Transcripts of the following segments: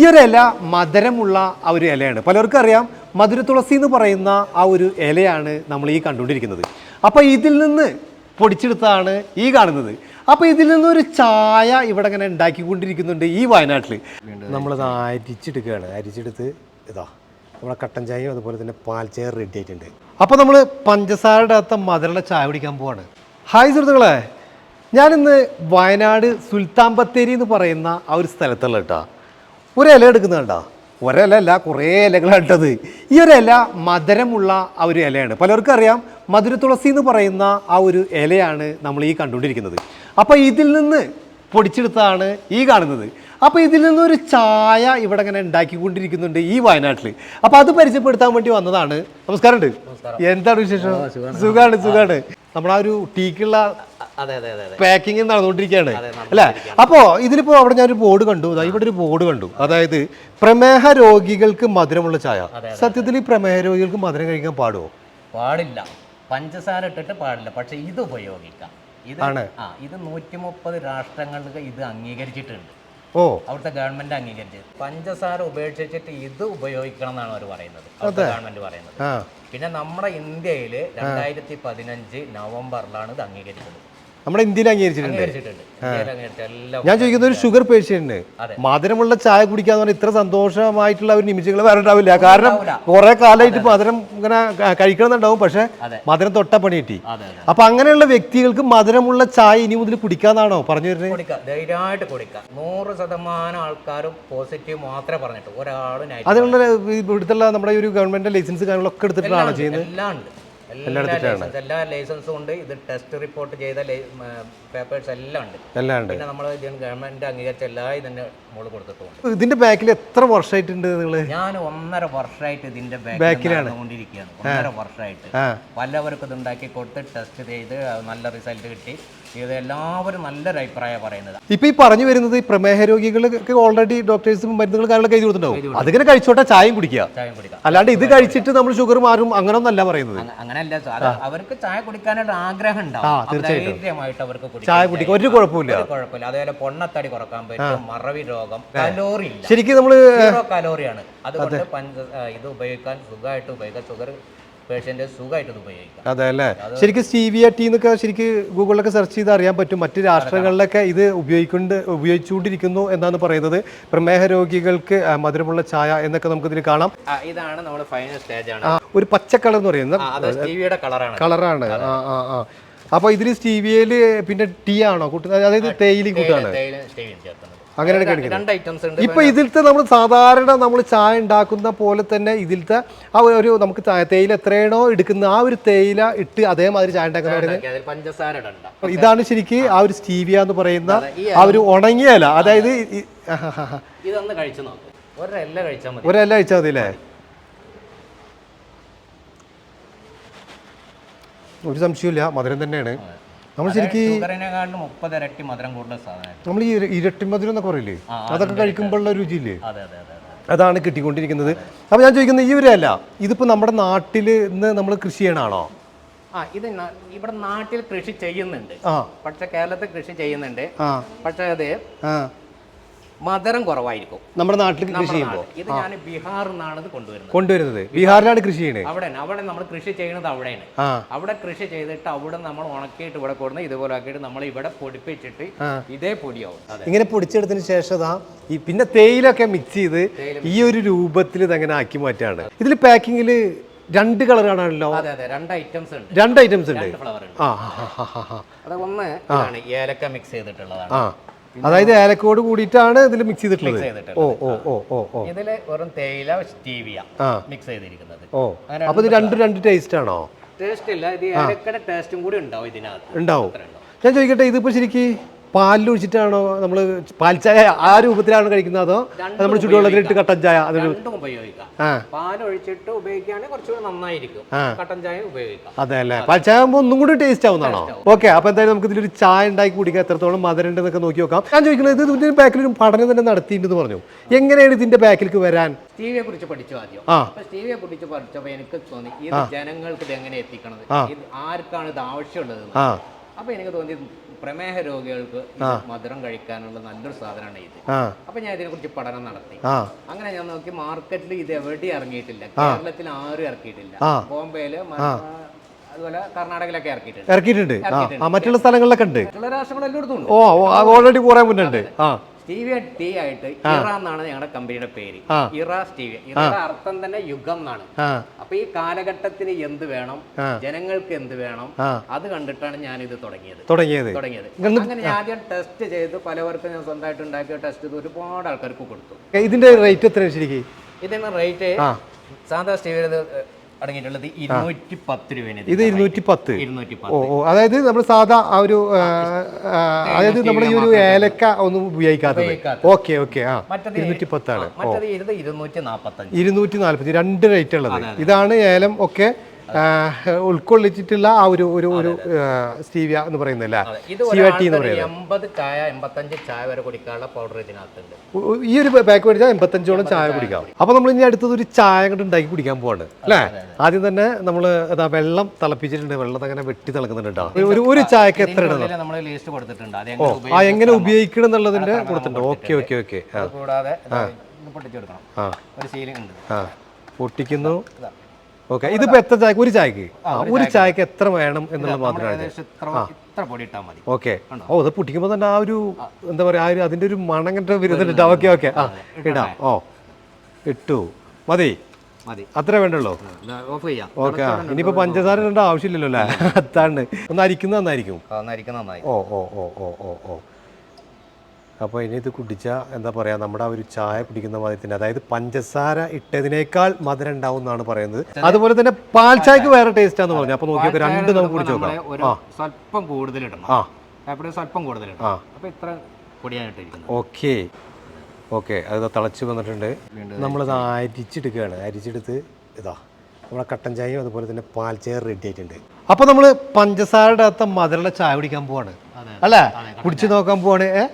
ഈ ഒരു ഇല മധുരമുള്ള ആ ഒരു ഇലയാണ്. പലർക്കും അറിയാം മധുര തുളസി എന്ന് പറയുന്ന ആ ഒരു ഇലയാണ് നമ്മൾ ഈ കണ്ടുകൊണ്ടിരിക്കുന്നത്. അപ്പോൾ ഇതിൽ നിന്ന് പൊടിച്ചെടുത്താണ് ഈ കാണുന്നത്. അപ്പോൾ ഇതിൽ നിന്നൊരു ചായ ഇവിടെ ഇങ്ങനെ ഉണ്ടാക്കിക്കൊണ്ടിരിക്കുന്നുണ്ട് ഈ വയനാട്ടിൽ നമ്മളത് അരിച്ചെടുക്കുകയാണ്. അരിച്ചെടുത്ത് ഇതാ നമ്മുടെ കട്ടൻ ചായയും അതുപോലെ തന്നെ പാൽ ചായ റെഡി ആയിട്ടുണ്ട്. അപ്പോൾ നമ്മൾ പഞ്ചസാരയുടെ അകത്ത മധുരമുള്ള ചായ കുടിക്കാൻ പോവാണ്. ഹായ് സുഹൃത്തുക്കളെ ഞാനിന്ന് വയനാട് സുൽത്താൻ ബത്തേരി എന്ന് പറയുന്ന ആ ഒരു സ്ഥലത്തുള്ള കേട്ടോ. ഒരു ഇല എടുക്കുന്നത് കണ്ടോ? ഒരില അല്ല കുറേ ഇലകളാണ് ഇട്ടത്. ഈ ഒരു ഇല മധുരമുള്ള ആ ഒരു ഇലയാണ്. പലർക്കും അറിയാം മധുര തുളസി എന്ന് പറയുന്ന ആ ഒരു ഇലയാണ് നമ്മൾ ഈ കണ്ടുകൊണ്ടിരിക്കുന്നത്. അപ്പോൾ ഇതിൽ നിന്ന് പൊടിച്ചെടുത്താണ് ഈ കാണുന്നത്. അപ്പോൾ ഇതിൽ നിന്നൊരു ചായ ഇവിടെ ഇങ്ങനെ ഉണ്ടാക്കിക്കൊണ്ടിരിക്കുന്നുണ്ട് ഈ വയനാട്ടിൽ അപ്പോൾ അത് പരിചയപ്പെടുത്താൻ വേണ്ടി വന്നതാണ്. നമസ്കാരം ഉണ്ട്. എന്താണ് വിശേഷം? സുഖാണ്. സുഖാണ് നമ്മളാ ഒരു ടീക്കുള്ള പാക്കിംഗ് നടന്നുകൊണ്ടിരിക്കുകയാണ്. അല്ലേ? അപ്പോൾ ഇതിലിപ്പോൾ അവിടെ ഞാനൊരു ബോർഡ് കണ്ടു. ഇവിടെ ഒരു ബോർഡ് കണ്ടു. അതായത് പ്രമേഹ രോഗികൾക്ക് മധുരമുള്ള ചായ. സത്യത്തിൽ ഈ പ്രമേഹ രോഗികൾക്ക് മധുരം കഴിക്കാൻ പാടുമോ പാടില്ല. പഞ്ചസാര ഇട്ടിട്ട് പാടില്ല. പക്ഷെ ഇത് ഉപയോഗിക്കാം. ഇത്. ആ ഇത് നൂറ്റി മുപ്പത് രാഷ്ട്രങ്ങൾക്ക് ഇത് അംഗീകരിച്ചിട്ടുണ്ട്. ഓ. അവിടുത്തെ ഗവൺമെന്റ് അംഗീകരിച്ചത് പഞ്ചസാര ഉപേക്ഷിച്ചിട്ട് ഇത് ഉപയോഗിക്കണം എന്നാണ് അവർ പറയുന്നത്. അവിടുത്തെ ഗവൺമെന്റ് പറയുന്നത്. പിന്നെ നമ്മുടെ ഇന്ത്യയിൽ രണ്ടായിരത്തി പതിനഞ്ച് നവംബറിലാണ് ഇത് അംഗീകരിച്ചത്. നമ്മുടെ ഇന്ത്യയിൽ അംഗീകരിച്ചിട്ടുണ്ട്. ഞാൻ ചോദിക്കുന്ന ഒരു ഷുഗർ പേഷ്യന്റ് മധുരമുള്ള ചായ കുടിക്കാന്ന് പറഞ്ഞാൽ ഇത്ര സന്തോഷമായിട്ടുള്ള ഒരു നിമിഷങ്ങൾ വേറെ ഉണ്ടാവില്ല. കാരണം കുറെ കാലമായിട്ട് മധുരം ഇങ്ങനെ കഴിക്കണമെന്നുണ്ടാവും. പക്ഷെ. മധുരം തൊട്ട പണി കിട്ടി അപ്പൊ അങ്ങനെയുള്ള വ്യക്തികൾക്ക് മധുരമുള്ള ചായ ഇനി മുതൽ കുടിക്കാന്നാണോ പറഞ്ഞു വരുന്നത്? ധൈര്യമായിട്ട് കുടിക്കാം. നൂറ് ശതമാനം ആൾക്കാരും പോസിറ്റീവ് മാത്രമേ പറഞ്ഞിട്ടുള്ളൂ. ഒരാളും അതിനുള്ള ഇവിടുത്തെ നമ്മുടെ ഒരു ഗവൺമെന്റ് ലൈസൻസ് കാര്യങ്ങളൊക്കെ എടുത്തിട്ടാണോ ചെയ്യുന്നത്? എല്ലാം ഉണ്ട്. എല്ലാ ലൈസൻസ് എല്ലാ ലൈസൻസും ഉണ്ട്. ഇത് ടെസ്റ്റ് റിപ്പോർട്ട് ചെയ്ത പേപ്പേഴ്സ് എല്ലാം ഉണ്ട്. എല്ലാം ഉണ്ട്. പിന്നെ നമ്മൾ ഗവൺമെന്റ് അംഗീകരിച്ച എല്ലാ ഇതിന്റെ മുകളിൽ കൊടുത്തിട്ടുണ്ട് ഇതിന്റെ ബാക്കിൽ എത്ര വർഷമായിട്ടുണ്ട് നിങ്ങൾ? ഞാൻ ഒന്നര വർഷമായിട്ട് ഇതിന്റെ ബാക്കിൽ കൊണ്ടിരിക്കുകയാണ് ഒന്നര വർഷമായിട്ട് പലവർക്കും ഇത് ഉണ്ടാക്കി കൊടുത്ത് ടെസ്റ്റ് ചെയ്ത് നല്ല റിസൾട്ട് കിട്ടി. ഇത് എല്ലാവരും നല്ലൊരു അഭിപ്രായം പറയുന്നത്. ഇപ്പൊ ഈ പറഞ്ഞു വരുന്നത് ഈ പ്രമേഹ രോഗികൾക്ക് ഓൾറെഡി ഡോക്ടേഴ്സും മരുന്നുകൾ കാര്യങ്ങളൊക്കെ എഴുതി കൊടുത്തിട്ടുണ്ടാവും. അതിങ്ങനെ കഴിച്ചോട്ടെ ചായയും കുടിക്കുക. ചായയും കുടിക്കുക അല്ലാണ്ട് ഇത് കഴിച്ചിട്ട് നമ്മൾ ഷുഗർ മാറും അങ്ങനെ ഒന്നല്ല പറയുന്നത്. അങ്ങനല്ല അങ്ങനെയല്ല അവർക്ക് ചായ കുടിക്കാനുള്ള ആഗ്രഹം ഉണ്ടാവും. ധൈര്യമായിട്ട് അവർക്ക് ചായ കുടിക്കുക ഒരു കുഴപ്പമില്ല. കുഴപ്പമില്ല. അതേപോലെ പൊണ്ണത്തടി കുറയ്ക്കാൻ പറ്റും മറവി രോഗം കലോറി ശരിക്കും നമ്മൾ കലോറിയാണ് അതുകൊണ്ട് ഇത് ഉപയോഗിക്കാൻ സുഖമായിട്ട് ഉപയോഗിക്കാം. ഷുഗർ പേഷ്യന്റ് സുഖമായിട്ട് ഉപയോഗിക്കാം. അതെ അല്ലേ ശരിക്കും സ്റ്റീവിയ ടീ എന്നൊക്കെ ശരിക്കും ഗൂഗിളിലൊക്കെ സെർച്ച് ചെയ്ത് അറിയാൻ പറ്റും. മറ്റ് രാഷ്ട്രങ്ങളിലൊക്കെ ഇത് ഉപയോഗിക്കൊണ്ട് ഉപയോഗിച്ചുകൊണ്ടിരിക്കുന്നു എന്നാണ് പറയുന്നത്. പ്രമേഹ രോഗികൾക്ക് മധുരമുള്ള ചായ എന്നൊക്കെ നമുക്ക് ഇതിൽ കാണാം ഇതാണ് നമ്മുടെ ഫൈനൽ സ്റ്റേജ് ആണ്. ഒരു പച്ച കളർ എന്ന് പറയുന്നത്. കളറാണ്. കളറാണ്. ആ ആ ആ. അപ്പോൾ ഇതിൽ സ്റ്റീവിയയിൽ പിന്നെ ടീ ആണോ? കൂട്ടുന്നത് അതായത് തേയില കൂട്ടാണ് അങ്ങനെയാണ് രണ്ട് ഐറ്റംസ് ഉണ്ട് ഇപ്പൊ ഇതിലത്തെ നമ്മൾ സാധാരണ നമ്മൾ ചായ ഉണ്ടാക്കുന്ന പോലെ തന്നെ ഇതിലത്തെ ആ ഒരു നമുക്ക് തേയില എത്രയാണോ എടുക്കുന്ന ആ ഒരു തേയില ഇട്ട് അതേമാതിരി ചായ ഉണ്ടാക്കുന്ന പഞ്ചസാര ഇതാണ് ശരിക്ക് ആ ഒരു സ്റ്റീവിയ എന്ന് പറയുന്ന ആ ഒരു ഉണങ്ങിയല അതായത് ഒരല്ല ആഹാഹാഹാ. ഇതൊന്ന് കഴിച്ചു നോക്ക്. ഒരെല്ല കഴിച്ചാൽ മതി. ഒരെല്ല കഴിച്ചാൽ മതി അല്ലേ ഒരു സംശയമില്ല മധുരം തന്നെയാണ്. നമ്മൾ ശരിക്കും മുപ്പത് ഇരട്ടി മധുരം കൂടുതൽ സാധനം നമ്മൾ ഈ ഇരട്ടി മധുരം എന്നൊക്കെ പറയില്ലേ? അതൊക്കെ കഴിക്കുമ്പോഴുള്ള രുചിയില്ലേ? അതെ അതെ അതെ അതെ. അതാണ് കിട്ടിക്കൊണ്ടിരിക്കുന്നത്. അപ്പോൾ ഞാൻ ചോദിക്കുന്നത് ഈ ഒരു അല്ല ഇതിപ്പോ നമ്മുടെ നാട്ടിൽ ഇന്ന് നമ്മൾ കൃഷി ചെയ്യണാണോ ആ ഇത് ഇവിടെ നാട്ടിൽ കൃഷി ചെയ്യുന്നുണ്ട്. പക്ഷെ കേരളത്തിൽ കൃഷി ചെയ്യുന്നുണ്ട്. ആ. പക്ഷെ അത് ആ. മധുരം കുറവായിരിക്കും. നമ്മുടെ നാട്ടിൽ കൃഷി ചെയ്യുമ്പോൾ ഇത് ഞാൻ ബീഹാറിൽ നിന്നാണ് ഇത് കൊണ്ടുവരുന്നത്. കൊണ്ടുവരുന്നത്. ബീഹാറിലാണ് കൃഷി ചെയ്യുന്നത് അവിടെ അവിടെ നമ്മൾ കൃഷി ചെയ്യുന്നത് അവിടെയാണ്. അവിടെ കൃഷി ചെയ്തിട്ട് അവിടെ നമ്മൾ ഉണക്കിയിട്ട് ഇവിടെ കൊടുന്ന് ഇതുപോലെ ആക്കിയിട്ട് നമ്മൾ ഇവിടെ പൊടിപ്പിച്ചിട്ട് ഇതേ പൊടിയാവും. ഇങ്ങനെ പൊടിച്ചെടുത്തതിന് ശേഷം ഈ പിന്നെ തേയിലൊക്കെ മിക്സ് ചെയ്ത് ഈ ഒരു രൂപത്തിൽ ഇതങ്ങനെ ആക്കി മാറ്റാണ് ഇതിൽ പാക്കിങ്ങിൽ രണ്ട് കളർ ആണല്ലോ? അതെ അതെ. രണ്ട് ഐറ്റംസ് ഉണ്ട്. രണ്ട് ഐറ്റംസ് ഉണ്ട്. ഫ്ലവർ ഉണ്ട്. അത് ഒന്ന് ഏലക്ക മിക്സ് ചെയ്തിട്ടുള്ളതാണ്. അതായത് ഏലക്കോട് കൂടിയിട്ടാണ് ഇതിൽ മിക്സ് ചെയ്തിട്ടുള്ളത്. ഓ ഓ ഓ ഓ ഓ. ഇതിൽ വെറും തേയില സ്റ്റീവിയ മിക്സ് ചെയ്തിരിക്കുന്നത്. ഓ അപ്പൊ ഇത് രണ്ടും രണ്ട് ടേസ്റ്റ് ആണോ? ടേസ്റ്റ് ഇല്ല. ഇത് ഏലക്കട ടേസ്റ്റും കൂടി ഉണ്ടാവും ഇതിനകത്ത്. ഉണ്ടാവും. ഞാൻ ചോദിക്കട്ടെ ഇതിപ്പോ ശരിക്ക് പാലിൽ ഒഴിച്ചിട്ടാണോ നമ്മൾ പാൽച്ചായ ആ രൂപത്തിലാണ് കഴിക്കുന്നത് അതോ നമ്മൾ ചുടുവെള്ളത്തിലിട്ട് കട്ടൻ ചായ അതൊരു രണ്ടും ഉപയോഗിക്കാം. ആ. പാൽ ഒഴിച്ചിട്ട് ഉപയോഗിക്കുകയാണെങ്കിൽ കുറച്ചുകൂടി നന്നായിരിക്കും. ആ. കട്ടൻ ചായ ഉപയോഗിക്കാം. അതെ അല്ലേ? പാൽച്ചായ ആകുമ്പോൾ ഒന്നും കൂടി ടേസ്റ്റ് ആവുന്നതാണോ? ഓക്കെ അപ്പൊ എന്തായാലും നമുക്ക് ഇതിലൊരു ചായ ഉണ്ടാക്കി കുടിക്കാം. എത്രത്തോളം മധുരം ഉണ്ടെന്നൊക്കെ നോക്കി നോക്കാം. ഞാൻ ചോദിക്കുന്നത് ഇത് ഇതിന്റെ ബാക്കിൽ ഒരു പഠനം തന്നെ നടത്തിയിട്ടുണ്ടെന്ന് പറഞ്ഞു. എങ്ങനെയാണ് ഇതിന്റെ ബാക്കിലേക്ക് വരാൻ? സ്റ്റീവിയെ കുറിച്ച് പഠിച്ചു ആദ്യം. ആ. അപ്പൊ സ്റ്റീവിയെ കുറിച്ച് പഠിച്ചപ്പോ എനിക്ക് തോന്നി ഇത് ജനങ്ങൾക്ക് ഇത് എങ്ങനെ എത്തിക്കണത്. ഇത് ആർക്കാണ് ഇത് ആവശ്യമുള്ളത് ആ. അപ്പൊ എനിക്ക് തോന്നി പ്രമേഹ രോഗികൾക്ക് മധുരം കഴിക്കാനുള്ള നല്ലൊരു സാധനമാണ് ഇത്. അപ്പൊ ഞാൻ ഇതിനെ കുറിച്ച് പഠനം നടത്തി. അങ്ങനെ ഞാൻ നോക്കി മാർക്കറ്റിൽ ഇത് എവിടെയും ഇറങ്ങിയിട്ടില്ല. കേരളത്തിൽ ആരും ഇറക്കിയിട്ടില്ല. ബോംബെയിൽ അതുപോലെ കർണാടകയിലൊക്കെ ഇറക്കിയിട്ടുണ്ട്. ഇറക്കിയിട്ടുണ്ട്. മറ്റുള്ള സ്ഥലങ്ങളിലൊക്കെ ഉണ്ട്. മറ്റുള്ള രാഷ്ട്രങ്ങൾ എല്ലായിടത്തും ഓ ഓൾറെഡി കുറെ മുന്നേ ഉണ്ട്. ആ. സ്റ്റീവിയ ടീ ആയിട്ട് ഇറ എന്നാണ് ഞങ്ങളുടെ കമ്പനിയുടെ പേര്. ഇറ സ്റ്റീവിയ ഇറയുടെ അർത്ഥം തന്നെ യുഗം എന്നാണ്. അപ്പൊ ഈ കാലഘട്ടത്തിന് എന്ത് വേണം? ജനങ്ങൾക്ക് എന്ത് വേണം? അത് കണ്ടിട്ടാണ് ഞാൻ ഇത് തുടങ്ങിയത്. തുടങ്ങിയത്. തുടങ്ങിയത് അങ്ങനെ ഞാൻ ആദ്യം ടെസ്റ്റ് ചെയ്ത് പലവർക്കും ഞാൻ സ്വന്തമായിട്ട് ഉണ്ടാക്കിയ ടെസ്റ്റ് ചെയ്ത് ഒരുപാട് ആൾക്കാർക്ക് കൊടുത്തു. ഇതിന്റെ റേറ്റ് എത്ര ശരിക്കും? ഇതിന് റേറ്റ് സാധാ സ്റ്റീവിയ അടങ്ങിയിട്ടുള്ളത് ഇരുന്നൂറ്റി പത്ത് രൂപയാണ് ഇത് ഇരുന്നൂറ്റി പത്ത് ഓ ഓ അതായത് നമ്മൾ സാധാ ആ ഒരു അതായത് നമ്മൾ ഈ ഒരു ഏലക്ക ഒന്നും ഉപയോഗിക്കാത്തത്. ഉപയോഗിക്കാത്തത്. ഓക്കെ ഓക്കെ ആ. ഇരുന്നൂറ്റി പത്താണ് ഇരുന്നൂറ്റി നാൽപ്പത്തി രണ്ട് റേറ്റ് ഉള്ളത്. ഇതാണ് ഏലം ഒക്കെ ഉൾക്കൊള്ളിച്ചിട്ടുള്ള ആ ഒരു ഒരു ഒരു സ്റ്റീവിയ എന്ന് പറയുന്നില്ല സ്റ്റീവിയ ടീ എന്ന് പറയുന്നത്. എൺപത് ചായ എൺപത്തഞ്ച് ചായ വരെ കുടിക്കാനുള്ള പൗഡർ ഇതിനകത്തുണ്ട്. ഈ ഒരു പാക്ക് മേടിച്ചാൽ എൺപത്തഞ്ചോളം ചായ കുടിക്കാം. അപ്പൊ നമ്മൾ ഇനി അടുത്തത് ഒരു ചായ കൊണ്ട് ഉണ്ടാക്കി കുടിക്കാൻ പോവാണ്. അല്ലേ? ആദ്യം തന്നെ നമ്മൾ ഇതാ വെള്ളം തിളപ്പിച്ചിട്ടുണ്ട്. വെള്ളം അങ്ങനെ വെട്ടി തിളക്കുന്നുണ്ട് ഒരു ഒരു ചായക്ക് എത്ര ഇടണം? നമ്മൾ ലിസ്റ്റ് കൊടുത്തിട്ടുണ്ട്. അത് ഓ ആ എങ്ങനെ ഉപയോഗിക്കണം എന്നുള്ളതിന്റെ കൊടുത്തിട്ടുണ്ട്. Okay okay okay. കൂടാതെ പൊട്ടിച്ചെടുക്കണം. ഒരു സീലിംഗ് ഉണ്ട്. പൊട്ടിക്കുന്നു. ഓക്കെ. ഇതിപ്പോ എത്ര ചായക്ക്? ഒരു ചായക്ക്? ആ, ഒരു ചായക്ക്. എത്ര വേണം എന്നുള്ള മാത്രമാണ് ഓക്കെ. ഓ ഇത് പൊട്ടിക്കുമ്പോൾ തന്നെ ആ ഒരു എന്താ പറയാ ആ ഒരു അതിന്റെ ഒരു മണം കണ്ട വരുന്നുണ്ട് ഓക്കെ ഓക്കെ. ആ ഇടാം. ഓ ഇട്ടു. മതി. അത്ര വേണ്ടല്ലോ ഓക്കെ ഇനിയിപ്പോ പഞ്ചസാര ഇടേണ്ട ആവശ്യമില്ലല്ലോ അല്ലേ? അതാണ്. ഒന്ന് അരിക്കുന്ന നന്നായിരിക്കും. നന്നായിരിക്കും. നന്നായി ഓ ഓ ഓ ഓ ഓ ഓ. അപ്പോൾ ഇനി ഇത് കുടിച്ചാൽ എന്താ പറയുക നമ്മുടെ ആ ഒരു ചായ കുടിക്കുന്ന മാതിരി തന്നെ അതായത് പഞ്ചസാര ഇട്ടതിനേക്കാൾ മധുരം ഉണ്ടാവും എന്നാണ് പറയുന്നത്. അതുപോലെ തന്നെ പാൽ ചായക്ക് വേറെ ടേസ്റ്റ് ആണെന്ന് പറഞ്ഞു? അപ്പോൾ നോക്കിയൊക്കെ രണ്ട് നമുക്ക് കുടിച്ചു നോക്കാം. സ്വല്പം കൂടുതൽ ഇടണം. ആ. സ്വല്പം കൂടുതൽ ഇടണം. അപ്പോൾ ഇത്ര പൊടിയായിട്ടിരിക്കുന്നത്. ഓക്കെ. ഓക്കെ. അത് തിളച്ച് വന്നിട്ടുണ്ട്. നമ്മളത് അരിച്ചെടുക്കുകയാണ് അരിച്ചെടുത്ത് ഇതാ നമ്മുടെ കട്ടൻ ചായയും അതുപോലെ തന്നെ പാൽ ചായ റെഡി ആയിട്ടുണ്ട്. അപ്പോൾ നമ്മൾ പഞ്ചസാരയുടെ അകത്ത മധുരമുള്ള ചായ കുടിക്കാൻ പോവാണ്. അല്ലേ? കുടിച്ചു നോക്കാൻ പോവാണ്. ഏ?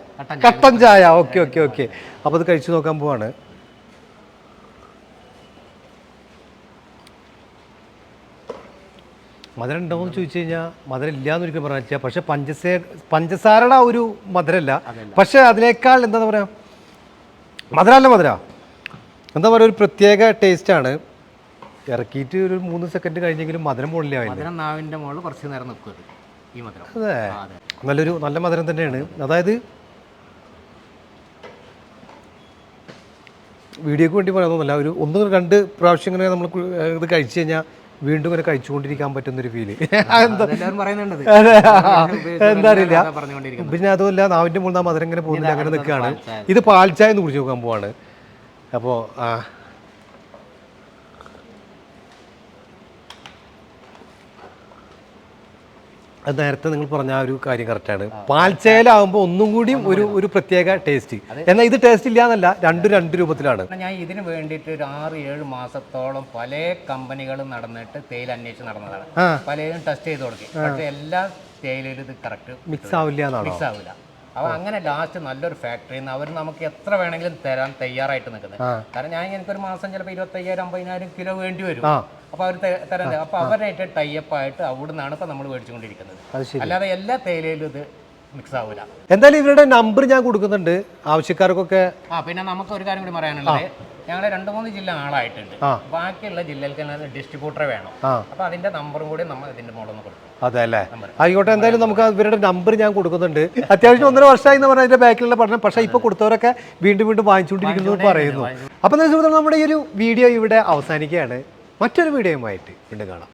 കട്ടൻ ചായ ഓക്കെ ഓക്കെ ഓക്കെ. അപ്പോൾ അത് കഴിച്ചു നോക്കാൻ പോവാണ്. മധുരം ഉണ്ടോ എന്ന് ചോദിച്ചു കഴിഞ്ഞാൽ മധുരം ഇല്ലാന്ന് ഒരിക്കലും പറയാൻ പക്ഷെ പഞ്ചസാര പഞ്ചസാരയുടെ ഒരു മധുരമല്ല പക്ഷെ അതിനേക്കാൾ എന്താ പറയാ മധുരമല്ല മധുര. എന്താ പറയുക ഒരു പ്രത്യേക ടേസ്റ്റ് ആണ്. ഇറക്കിയിട്ട് ഒരു മൂന്ന് സെക്കൻഡ് കഴിഞ്ഞെങ്കിലും മധുരം മുകളിലെ ആയില്ല? മധുരം നാവിന്റെ മുകളിൽ കുറച്ച് നേരം നിൽക്കുന്നത് ഈ മധുരം. അതെ. നല്ലൊരു നല്ല മധുരം തന്നെയാണ്. അതായത് വീഡിയോക്ക് വേണ്ടി പറയുന്നതല്ല ഒരു ഒന്ന് രണ്ട് പ്രാവശ്യം ഇങ്ങനെ നമ്മൾ ഇത് കഴിച്ചു കഴിഞ്ഞാൽ വീണ്ടും ഇങ്ങനെ കഴിച്ചുകൊണ്ടിരിക്കാൻ പറ്റുന്നൊരു ഫീൽ എന്താ അറിയില്ല. പിന്നെ അതുമല്ല നാവിന്റെ മുകളിൽ നാം മധുരം ഇങ്ങനെ പോകുന്നില്ല അങ്ങനെ നിൽക്കുകയാണ്. ഇത് പാൽച്ചായ എന്ന് കുടിച്ച് നോക്കാൻ പോവാണ്. അപ്പോൾ അത് നേരത്തെ നിങ്ങൾ പറഞ്ഞ ആ ഒരു കാര്യം കറക്റ്റാണ് പാൽച്ചേലാവുമ്പോൾ ഒന്നും കൂടിയും ഒരു ഒരു പ്രത്യേക ടേസ്റ്റ് എന്നാൽ ഇത് ടേസ്റ്റ് ഇല്ല എന്നല്ല രണ്ടും രണ്ട് രൂപത്തിലാണ്. ഞാൻ ഇതിന് വേണ്ടിയിട്ട് ഒരു ആറ് ഏഴ് മാസത്തോളം പല കമ്പനികളും നടന്നിട്ട് തേയില അന്വേഷിച്ച് നടന്നതാണ്. പലരും ടെസ്റ്റ് ചെയ്ത് കൊടുക്കും. പക്ഷെ എല്ലാ തേയിലയിലും ഇത് കറക്റ്റ് മിക്സ് ആവില്ല മിക്സ് ആവില്ല. അപ്പൊ അങ്ങനെ ലാസ്റ്റ് നല്ലൊരു ഫാക്ടറിയിൽ നിന്ന് അവർ നമുക്ക് എത്ര വേണമെങ്കിലും തരാൻ തയ്യാറായിട്ട് നിൽക്കുന്നത് കാരണം ഞാൻ എനിക്കൊരു മാസം ചിലപ്പോൾ ഇരുപത്തയ്യായിരം അമ്പതിനായിരം കിലോ വേണ്ടി വരും. അപ്പോൾ അപ്പൊ അവർ തരാൻ അപ്പൊ അവരായിട്ട് ടൈപ്പ് ആയിട്ട് അവിടെ നിന്നാണ് ഇപ്പൊ നമ്മൾ മേടിച്ചുകൊണ്ടിരിക്കുന്നത്. അല്ലാതെ എല്ലാ തേയിലയിലും ഇത് മിക്സ് ആവില്ല എന്തായാലും ഇവരുടെ നമ്പർ ഞാൻ കൊടുക്കുന്നുണ്ട്. ആവശ്യക്കാർക്കൊക്കെ ആ പിന്നെ നമുക്ക് ഒരു കാര്യം കൂടി പറയാനുള്ളത്. ഞങ്ങൾ രണ്ട് മൂന്ന് ജില്ല ആളായിട്ടുണ്ട്. ബാക്കിയുള്ള ജില്ലകൾക്ക് ഡിസ്ട്രിബ്യൂട്ടർ വേണം. അപ്പൊ അതിന്റെ നമ്പറും കൂടി നമ്മൾ ഇതിന്റെ മുകളിൽ നിന്ന് കൊടുക്കും. അതെ അല്ലേ? ആയിക്കോട്ടെ എന്തായാലും നമുക്ക് ഇവരുടെ നമ്പർ ഞാൻ കൊടുക്കുന്നുണ്ട്. അത്യാവശ്യം ഒന്നര വർഷമായി എന്ന് പറഞ്ഞാൽ അതിന്റെ ബാക്കിലുള്ള പഠനം. പക്ഷേ ഇപ്പോൾ കൊടുത്തവരൊക്കെ വീണ്ടും വീണ്ടും വാങ്ങിച്ചുകൊണ്ടിരിക്കുന്നു പറയുന്നു. സുഹൃത്തുക്കൾ നമ്മുടെ ഈ ഒരു വീഡിയോ ഇവിടെ അവസാനിക്കുകയാണ്. മറ്റൊരു വീഡിയോയുമായിട്ട് വീണ്ടും കാണാം.